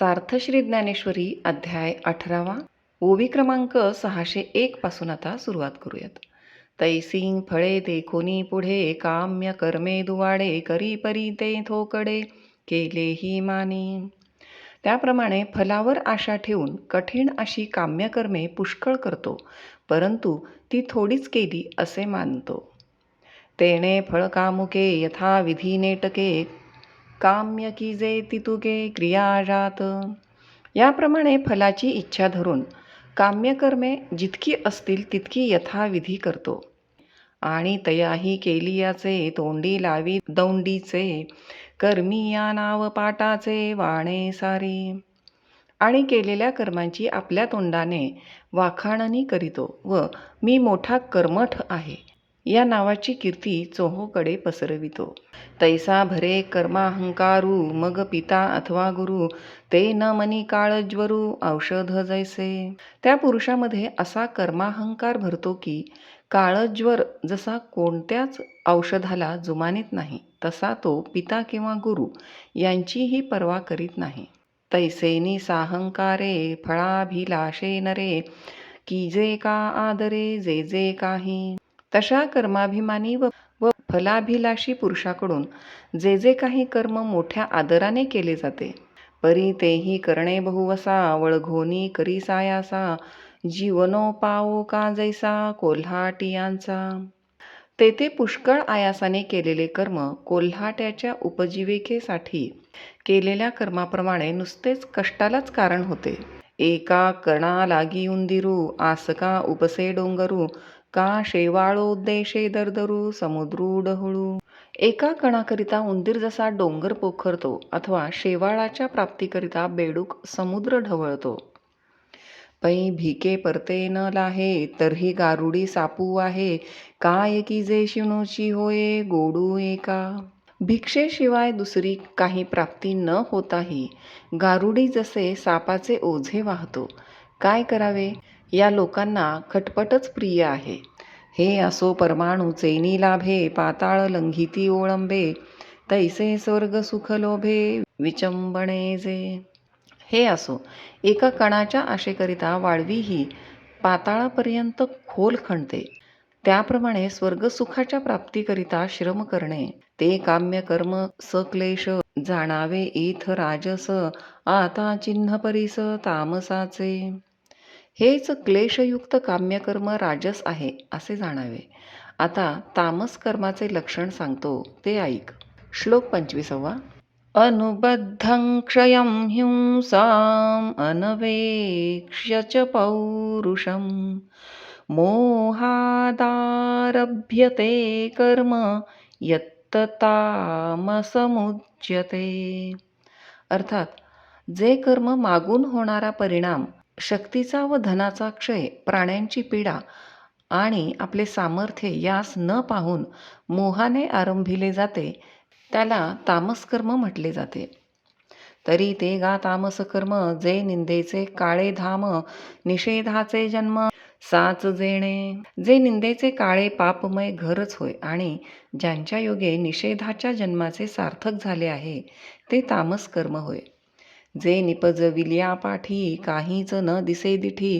सार्थश्री ज्ञानेश्वरी अध्याय अठरावा. ओवी क्रमांक सहाशे एक पासून आता सुरुवात करूयात. तैसिंग फळे देखोनी पुढे काम्य कर्मे दुवाडे करी परी ते थोकडे केलेही मानी. त्याप्रमाणे फलावर आशा ठेवून कठीण अशी काम्यकर्मे पुष्कळ करतो परंतु ती थोडीच केली असे मानतो. तेणे फळ कामुके यथा विधी नेटके काम्य की जे तितुके क्रिया जात याप्रमाणे फलाची इच्छा धरून काम्यकर्मे जितकी असतील तितकी यथाविधी करतो. आणि तयाही केलियाचे तोंडी लावी दौंडीचे कर्मी या नाव पाटाचे वाणे सारी. आणि केलेल्या कर्मांची आपल्या तोंडाने वाखाणणी करीतो व मी मोठा कर्मठ आहे. या नावाची कीर्ती चोहोकडे पसरवितो. तैसा भरे कर्माहंकारू मग पिता अथवा गुरु ते न मनी काळज्वरू औषध जैसे. त्या पुरुषामध्ये असा कर्माहंकार भरतो की काळज्वर जसा कोणत्याच औषधाला जुमानीत नाही तसा तो पिता किंवा गुरु यांचीही पर्वा करीत नाही. तैसेनी साहंकारे फळाभिलाषे नरे की जे का आदरे जे जे काही. तशा कर्माभिमानी व व फलाभिलाषी पुरुषाकडून जे जे काही कर्म मोठ्या आदराने केले जाते परी तेही करणे बहुवसा वळघोनी करी सायासा जीवनोपाओ का जैसा कोल्हाटियांचा. तेथे पुष्कळ आयासाने केलेले कर्म कोल्हाट्याच्या उपजीविकेसाठी केलेल्या कर्माप्रमाणे नुसतेच कष्टालाच कारण होते. एका कणा लागी उंदिरू आसका उपसे डोंगरू का शेवाळोद्देशे दरदरू समुद्रू डहुळू एका कणाकरिता उंदीर जसा डोंगर पोखरतो अथवा शेवाळाच्या प्राप्तीकरिता बेडूक समुद्र ढवळतो. पै भिके परते न लाहे तर्ही गारुडी सापू आहे. काय की जे शिणूची होये गोडू एका. भिक्षेशिवाय दुसरी काही प्राप्ती न होताही गारुडी जसे सापाचे ओझे वाहतो. काय करावे? या लोकांना खटपटच प्रिय आहे. हे असो परमाणू चैनी लाभे पाताळ लंघिती ओळंबे तैसे स्वर्ग सुख लोभे विचंबणे जे. हे असो एका कणाच्या आशेकरिता वाळवी ही पाताळापर्यंत खोल खणते. त्याप्रमाणे स्वर्गसुखाच्या प्राप्तीकरिता श्रम करणे. ते काम्य कर्म सक्लेश जाणावे इथ राजस आता चिन्ह परिस तामसाचे. हेच क्लेशयुक्त काम्यकर्म राजस आहे असे जाणावे. आता तामस कर्माचे लक्षण सांगतो ते ऐक. श्लोक पंचवीसावा. अनुबद्धं क्षयं हिंसाम् अनवेक्ष्य च पौरुषं मोहादारभ्यते कर्म यत्ततामसमुच्यते अर्थात जे कर्म मागून होणारा परिणाम शक्तीचा व धनाचा क्षय प्राण्यांची पीडा आणि आपले सामर्थ्य यास न पाहून मोहाने आरंभिले जाते त्याला तामसकर्म म्हटले जाते. तरी ते गा तामसकर्म जे निंदेचे काळे धाम निषेधाचे जन्म साच जेणे. जे निंदेचे काळे पापमय घरच होय आणि ज्यांच्या योगे निषेधाच्या जन्माचे सार्थक झाले आहे ते तामस कर्म होय. जे निपजविल्या पाठी काहीच न दिसे दिठी.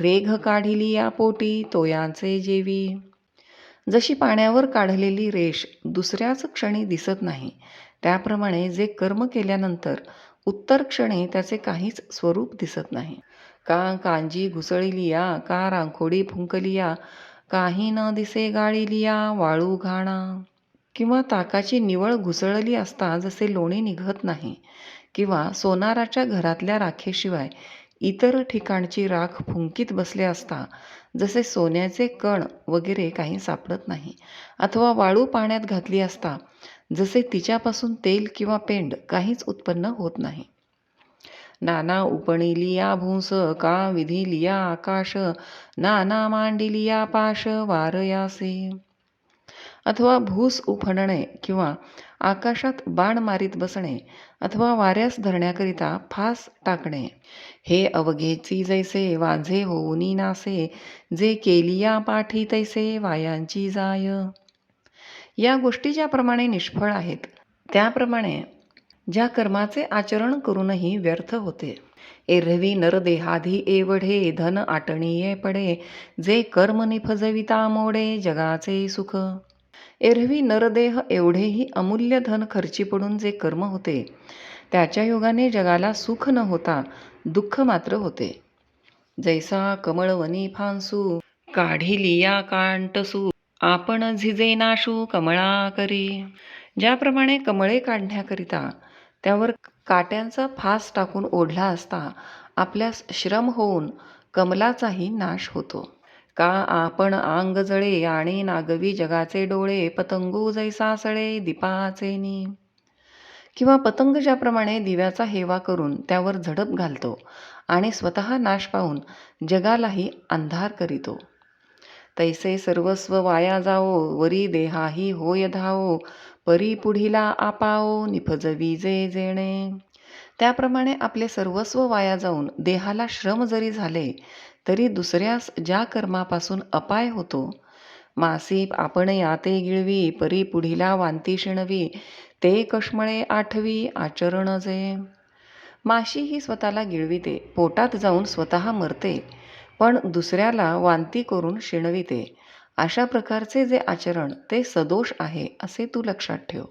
रेघ काढिली या पोटी तोयांचे जेवी. जशी पाण्यावर काढलेली रेष दुसऱ्याच क्षणी दिसत नाही. त्याप्रमाणे जे कर्म केल्यानंतर उत्तर क्षणी त्याचे काहीच स्वरूप दिसत नाही. का कांजी घुसळिलिया का रांखोडी फुंकलिया काही न दिसे गाळिलिया वाळू घाणा. किंवा ताकाची निवळ घुसळली असता जसे लोणी निघत नाही. किंवा सोनाराच्या घरातल्या राखेशिवाय इतर ठिकाणची राख फुंकीत बसले असता जसे सोन्याचे कण वगैरे काही सापडत नाही अथवा वाळू पाण्यात घातली असता जसे तिच्यापासून तेल किंवा पेंड काहीच उत्पन्न होत नाही. नाना उपणिलिया भूंस का विधिलिया आकाश नाना मांडिलिया पाश वारयासे अथवा भूस उफणणे किंवा आकाशात बाण मारीत बसणे अथवा वाऱ्यास धरण्याकरिता फास टाकणे. हे अवघेची जैसे वाझे होऊनी नासे जे केलिया पाठी तैसे वायांची जाय. या गोष्टी ज्याप्रमाणे निष्फळ आहेत त्याप्रमाणे ज्या कर्माचे आचरण करूनही व्यर्थ होते. एरवी नरदेहाधी एवढे धन आटणीये पडे जे कर्म निफजविता मोडे जगाचे सुख. एरवी नरदेह एवढेही अमूल्य धन खर्ची पडून जे कर्म होते त्याच्या योगाने जगाला सुख न होता दुःख मात्र होते. जैसा कमळ वनी फांसू काढिलिया कांटसू आपण झिजे नाशू कमळा करी. ज्याप्रमाणे कमळे काढण्याकरिता त्यावर काट्यांचा फास टाकून ओढला असता आपल्यास श्रम होऊन कमलाचाही नाश होतो. का आपण आंग जळे आणि नागवी जगाचे डोळे पतंगू जैसा सळे दीपाचेनी किंवा पतंग ज्याप्रमाणे दिव्याचा हेवा करून त्यावर झडप घालतो आणि स्वतः नाश पाहून जगालाही अंधार करीतो. तैसे सर्वस्व वाया जाओ वरी देहाही होय धावो परी पुढीला आपाओ निफजवीजे जेणे. त्याप्रमाणे आपले सर्वस्व वाया जाऊन देहाला श्रम जरी झाले तरी दुसऱ्यास ज्या कर्मापासून अपाय होतो मासी आपण याते गिळवी परी पुढीला वांती शिणवी ते कष्मळे आठवी आचरण जे. माशी ही स्वतःला गिळविते पोटात जाऊन स्वतः मरते पण दुसऱ्याला वांती करून शिणविते. अशा प्रकारचे जे आचरण ते सदोष आहे असे तू लक्षात ठेव.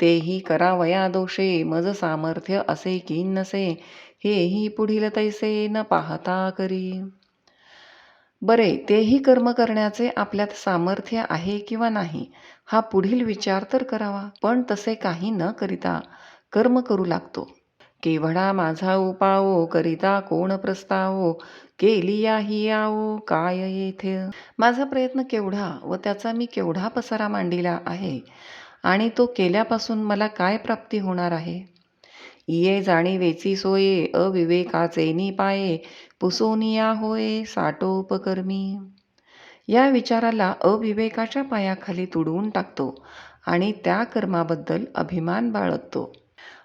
तेही करावया दोषे मज सामर्थ्य असे की नसे हेही पुढील तैसे न पाहता करी. बरे तेही कर्म करण्याचे आपल्यात सामर्थ्य आहे किंवा नाही हा पुढील विचार तर करावा पण तसे काही न करिता कर्म करू लागतो. केवढा माझा उपाओ करिता कोण प्रस्तावो केलिया ही आओ काय येथे? माझा प्रयत्न केवढा व त्याचा मी केवढा पसारा मांडिला आहे? आणि तो केल्यापासून मला काय प्राप्ती होणार आहे? इये जाणीवेची सोये अविवेकाचे नि पाये पुसोनिया होय साटोपकर्मी. या विचाराला अविवेकाच्या पायाखाली तुडवून टाकतो आणि त्या कर्माबद्दल अभिमान बाळगतो.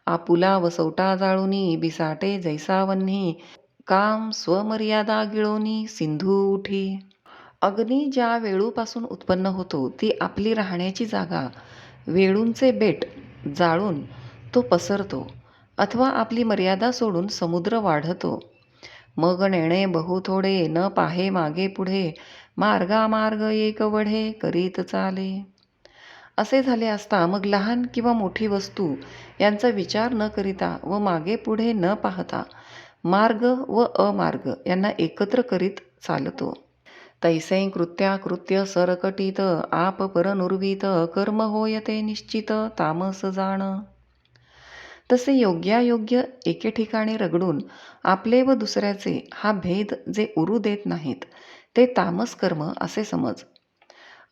आपुला वसवटा जाळूनी बिसाटे जैसावन्ही काम स्वमर्यादा गिळोनी सिंधू उठी. अग्नी ज्या वेळूपासून उत्पन्न होतो ती आपली राहण्याची जागा वेळूंचे बेट जाळून तो पसरतो. अथवा आपली मर्यादा सोडून समुद्र वाढतो. मग नेणे बहु थोडे न पाहे मागे पुढे मार्गामार्ग एक वढे करीत चाले. असे झाले असता मग लहान किंवा मोठी वस्तू यांचा विचार न करिता व मागे पुढे न पाहता मार्ग व अमार्ग यांना एकत्र करीत चालतो. तैसे कृत्या कृत्य सरकटीत आप परनुर्वीत कर्म होयते निश्चित तामस जाण. तसे योग्यायोग्य एके ठिकाणी रगडून आपले व दुसऱ्याचे हा भेद जे उरू देत नाहीत ते तामस कर्म असे समज.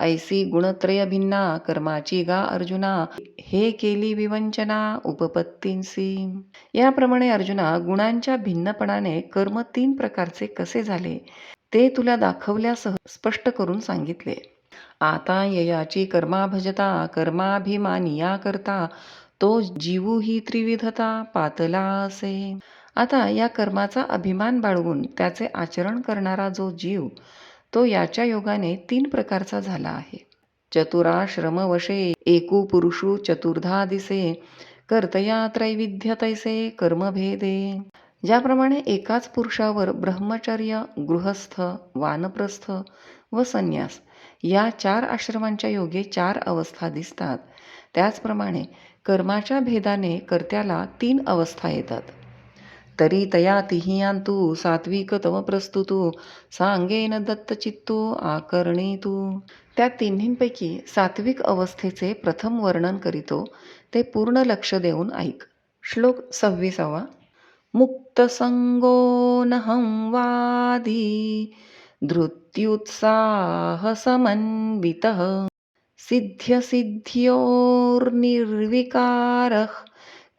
ऐसी गुणत्रय भिन्ना कर्माची गा अर्जुना हे केली विवंचना उपपत्तींसी. याप्रमाणे अर्जुना गुणांच्या भिन्नपणाने कर्म तीन प्रकारचे कसे झाले ते तुला दाखवल्यासह स्पष्ट करून सांगितले. आता ययाची कर्मा भजता कर्माभिमानिया करता तो जीवू ही त्रिविधता पातला असे आता या कर्माचा अभिमान बाळगून त्याचे आचरण करणारा जो जीव तो याच्या योगाने तीन प्रकारचा झाला आहे. चतुराश्रमवशे एकू पुरुषू चतुर्धा दिसे कर्तया त्रैविध्य तैसे कर्मभेदे. ज्याप्रमाणे एकाच पुरुषावर ब्रह्मचर्य गृहस्थ वानप्रस्थ व संन्यास या चार आश्रमांच्या योगे चार अवस्था दिसतात त्याचप्रमाणे कर्माच्या भेदाने कर्त्याला तीन अवस्था येतात. तरी तया तिहियांतू सात्विक तव प्रस्तुतू सांगेन दत्तचित्तू आकर्णी तू त्या तिन्हींपैकी सात्विक अवस्थेचे प्रथम वर्णन करीतो ते पूर्ण लक्ष देऊन ऐक. श्लोक सव्वीसावा. मुक्तसंगो नहं वादी धृत्युत्साहसमन्वितः। सिद्ध्यसिद्ध्योर्निर्विकारः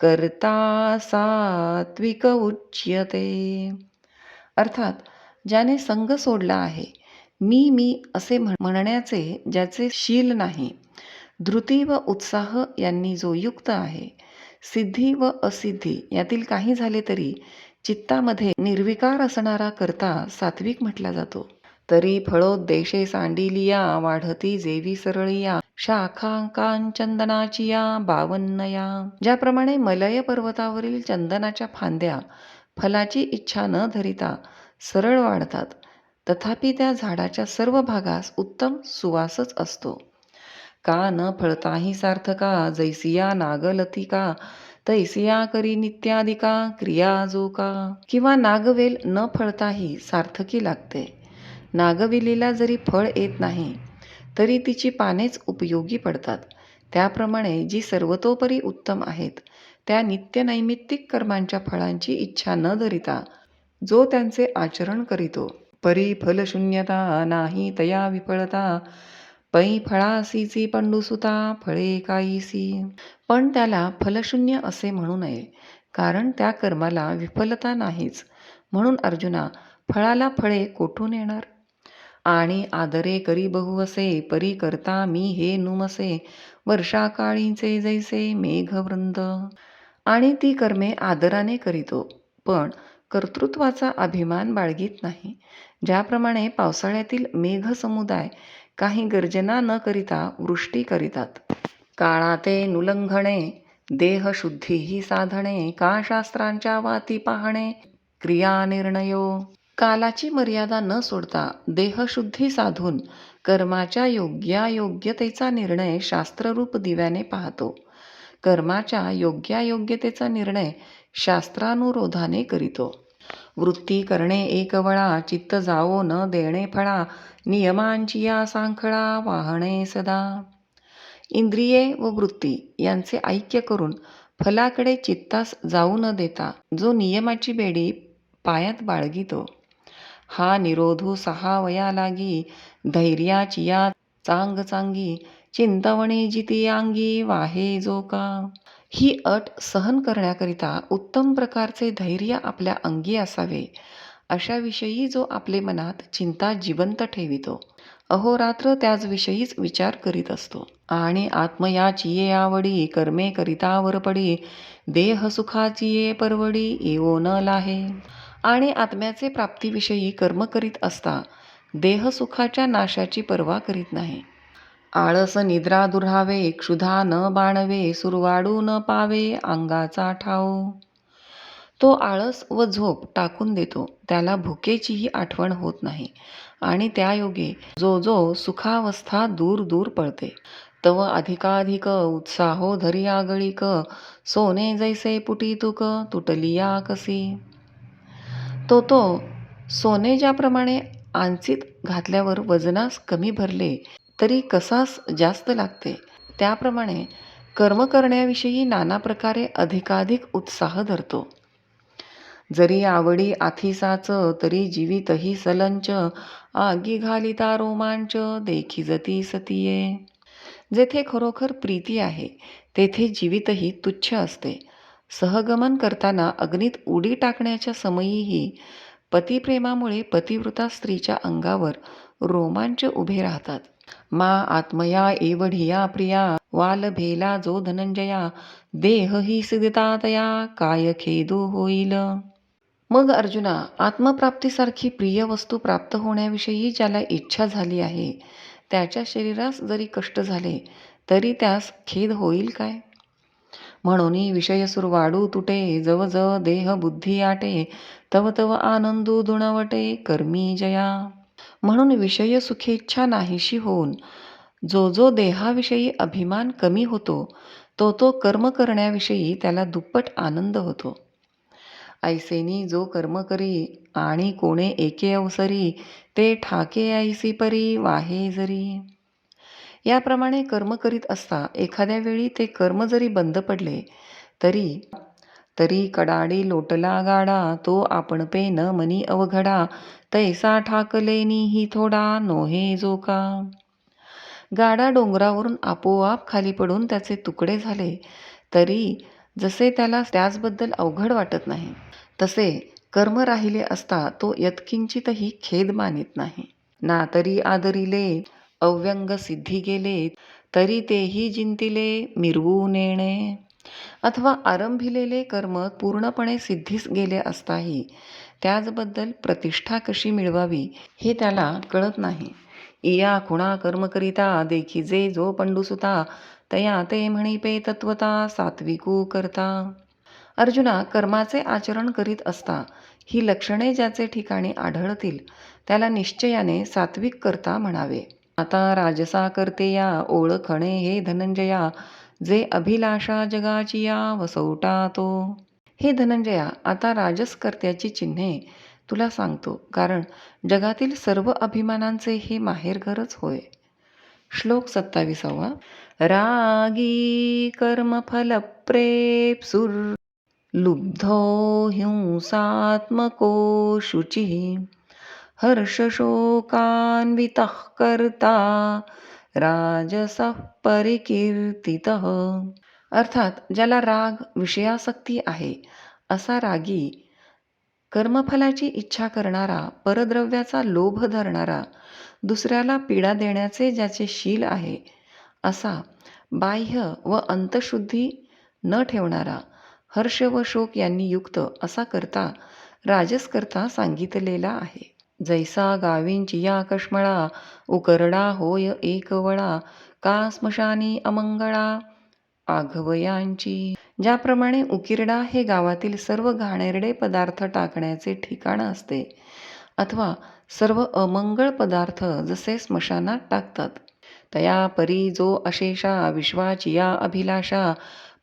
कर्ता सात्विक उच्यते. अर्थात ज्याने संग सोडला आहे मी मी असे म्हणण्याचे ज्याचे शील नाही धृती व उत्साह यांनी जो युक्त आहे सिद्धी व असिद्धी यातील काही झाले तरी चित्तामध्ये निर्विकार असणारा करता सात्विक म्हटला जातो. तरी फळोद्देशे सांडिलिया वाढती जेवी सरळिया शाखांकान चंदनाचिया बावन्नया. ज्याप्रमाणे मलय पर्वतावरील चंदनाच्या फांद्या फलाची इच्छा न धरिता सरळ वाढतात तथापि त्या झाडाच्या सर्व भागास उत्तम सुवासच असतो. का न फळताही सार्थका जैसिया नागलतिका तैसिया करी नित्यादिका क्रिया जो का किंवा नागवेल न फळताही सार्थकी लागते. नागवेलीला जरी फळ येत नाही तरी तिची पानेच उपयोगी पडतात. त्याप्रमाणे जी सर्वतोपरी उत्तम आहेत त्या नित्यनैमित्तिक कर्मांच्या फळांची इच्छा न धरिता जो त्यांचे आचरण करीतो. परी फलशून्यता नाही तया विफळता पै फळासीची पंडुसुता फळे काहीसी पण त्याला फलशून्य असे म्हणू नये कारण त्या कर्माला विफलता नाहीच. म्हणून अर्जुना फळाला फळे कोठून येणार? आणि आदरे करी बहु असे परी करता मी हे नुमसे वर्षाकाळीचे जैसे मेघवृंद. आणि ती कर्मे आदराने करीतो पण कर्तृत्वाचा अभिमान बाळगीत नाही. ज्याप्रमाणे पावसाळ्यातील मेघ समुदाय काही गर्जना न करिता वृष्टी करीतात. काळाते नुलंघणे देहशुद्धी ही साधणे का शास्त्रांच्या वाती पाहणे क्रिया निर्णयो. कालाची मर्यादा न सोडता देहशुद्धी साधून कर्माच्या योग्यायोग्यतेचा निर्णय शास्त्ररूप दिव्याने पाहतो. कर्माच्या योग्यायोग्यतेचा निर्णय शास्त्रानुरोधाने करीतो. वृत्ती करणे एकवळा चित्त जावो न देणे फळा नियमांची या सांखळा वाहणे सदा. इंद्रिये व वृत्ती यांचे ऐक्य करून फलाकडे चित्तास जाऊ न देता जो नियमाची बेडी पायात बाळगितो. हा निरोधू सहा वया लागी धैर्याची या चांग चांगी चिंतवणी जिती अंगी वाहे जो का. ही अट सहन करण्याकरिता उत्तम प्रकारचे धैर्य आपल्या अंगी असावे. अशाविषयी जो आपले मनात चिंता जिवंत ठेवितो. अहोरात्र त्याचविषयीच विचार करीत असतो. आणि आत्मयाची ये आवडी कर्मे करिता वरपडी देह सुखाची ये परवडी येवो न लाहे. आणि आत्म्याचे प्राप्तीविषयी कर्म करीत असता देहसुखाच्या नाशाची पर्वा करीत नाही. आळस निद्रा दुरावे क्षुधा न बाणवे सुरवाडू न पावे अंगाचा ठाव. तो आळस व झोप टाकून देतो त्याला भुकेचीही आठवण होत नाही आणि त्यायोगे जो जो सुखावस्था दूर दूर पळते. तव अधिकाधिक उत्साहो धरी आगळीक सोने जैसे पुटी तुक तुटलिया कसी. तो तो सोने ज्याप्रमाणे आंचीत घातल्यावर वजनास कमी भरले तरी कसास जास्त लागते? त्याप्रमाणे कर्म करण्याविषयी नाना प्रकारे अधिकाधिक उत्साह धरतो. जरी आवडी आथिसाच तरी जीवितही सलंच आगी घालिता रोमांच देखी जती सतीये. जेथे खरोखर प्रीती आहे तेथे जीवितही तुच्छ असते. सहगमन करताना अग्नीत उडी टाकण्याच्या समयीही पतिप्रेमामुळे पतिव्रता स्त्रीच्या अंगावर रोमांच उभे राहतात. मा आत्मया एवढिया प्रिया वाल भेला जो धनंजया देह ही सिद्धतातया काय खेदू होईल? मग अर्जुना आत्मप्राप्तीसारखी प्रिय वस्तू प्राप्त होण्याविषयी ज्याला इच्छा झाली आहे त्याच्या शरीरास जरी कष्ट झाले तरी त्यास खेद होईल काय? म्हणून विषय सुरवाडू तुटे जव जव देह बुद्धी आटे तव तव आनंदू दुणवटे कर्मी जया. म्हणून विषय सुखेच्छा नाहीशी होऊन जो जो देहाविषयी अभिमान कमी होतो तो तो कर्म करण्याविषयी त्याला दुप्पट आनंद होतो. ऐसेनी जो कर्म करी आणि कोणे एके अवसरी ते ठाके ऐसी परी वाहे जरी. याप्रमाणे कर्म करीत असता एखाद्या वेळी ते कर्म जरी बंद पडले तरी तरी कडाडी लोटला गाडा तो आपण पे न मनी अवघडा तैसा ठाकलेनी ही थोडा नोहे जो का गाडा डोंगरावरून आपोआप खाली पडून त्याचे तुकडे झाले तरी जसे त्याला त्याचबद्दल अवघड वाटत नाही तसे कर्म राहिले असता तो यत्किंचितही खेद मानित नाही. ना तरी आदरिले अव्यंग सिद्धी गेले तरी तेही जिंतिले मिरवू नेणे अथवा आरंभिलेले कर्म पूर्णपणे सिद्धीस गेले असताही त्याचबद्दल प्रतिष्ठा कशी मिळवावी हे त्याला कळत नाही. इया खुणा कर्म करिता देखी जे जो पंडुसुता तया ते म्हणिपे तत्वता सात्विकू करता. अर्जुना कर्माचे आचरण करीत असता ही लक्षणे ज्याचे ठिकाणी आढळतील त्याला निश्चयाने सात्विक करता म्हणावे. आता राजसा करते या ओळखणे हे धनंजया जे अभिलाषा जगाची या वसवटा तो. हे धनंजया आता राजसकर्त्याची चिन्हे तुला सांगतो कारण जगातील सर्व अभिमानांचे हे माहेरघरच होय. श्लोक सत्ताविसावा. रागी कर्मफलप्रेप्सुर लुब्धो हिंसात्मको शुचिः. हर्षशोकान्वितः कर्ता राजसः परिकीर्तितः। अर्थात ज्याला राग विषयासक्ती आहे असा रागी कर्मफलाची इच्छा करणारा परद्रव्याचा लोभ धरणारा दुसऱ्याला पीडा देण्याचे ज्याचे शील आहे असा बाह्य व अंतशुद्धी न ठेवणारा हर्ष व शोक यांनी युक्त असा करता राजसकर्ता सांगितलेला आहे. जैसा गावींची या कष्मळा उकरडा होय एकवळा का स्मशानी अमंगळा? आघवयांची. ज्याप्रमाणे उकिरडा हे गावातील सर्व घाणेरडे पदार्थ टाकण्याचे ठिकाण असते अथवा सर्व अमंगळ पदार्थ जसे स्मशानात टाकतात. तया परी जो अशेषा विश्वाची या अभिलाषा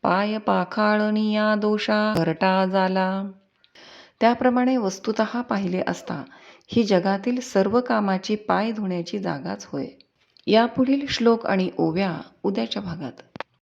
पाय पाखाळनिया दोषा घरटा झाला त्याप्रमाणे वस्तुत पाहिले असता ही जगातील सर्व कामाची पाय धुण्याची जागाच होय. यापुढील श्लोक आणि ओव्या उद्याच्या भागात.